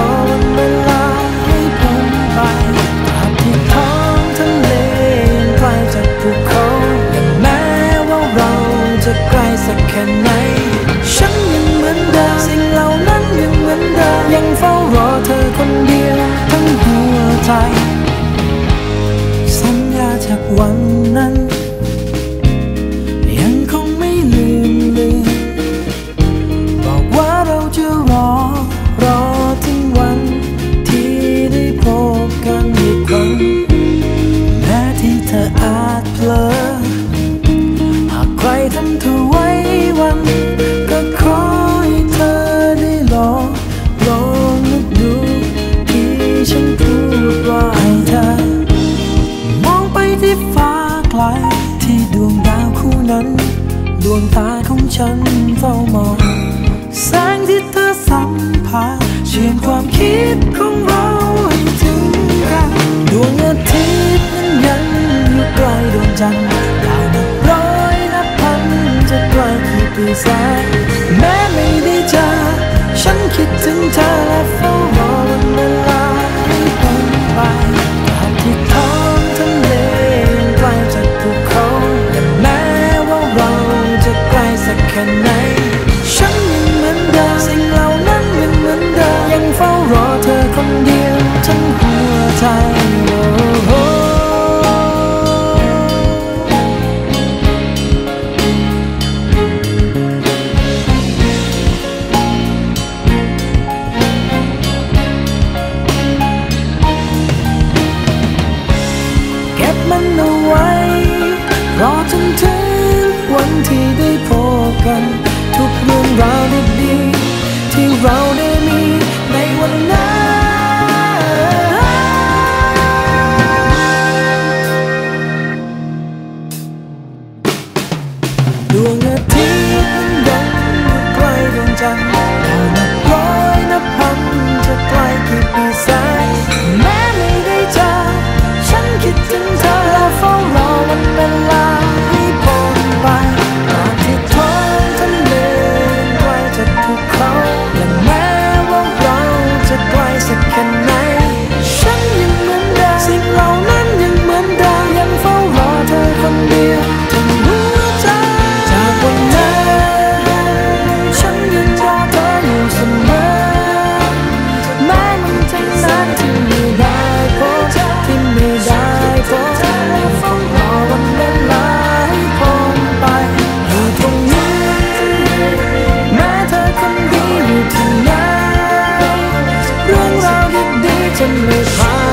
อ ค่ไหนฉันยังเหมือนเดิมสิ่งเหล่านั้นยังเหมือนเดิมยังเฝ้ารอเธอคนเดียวทั้งหัวใจ สัญญาจากวันนั้นาของฉันเฝ้ามอง แสงที่เธอสัมผัสเชื่อมความคิดของเราให้ถึงกันดวงอาทิตย์นั้นยังอยู่ไกลดวงจันทร์ดาวนับร้อยนับพันจะไกลกี่ปีแสนแม้ไม่ได้เจอฉันคิดถึงเธอและเฝ้า find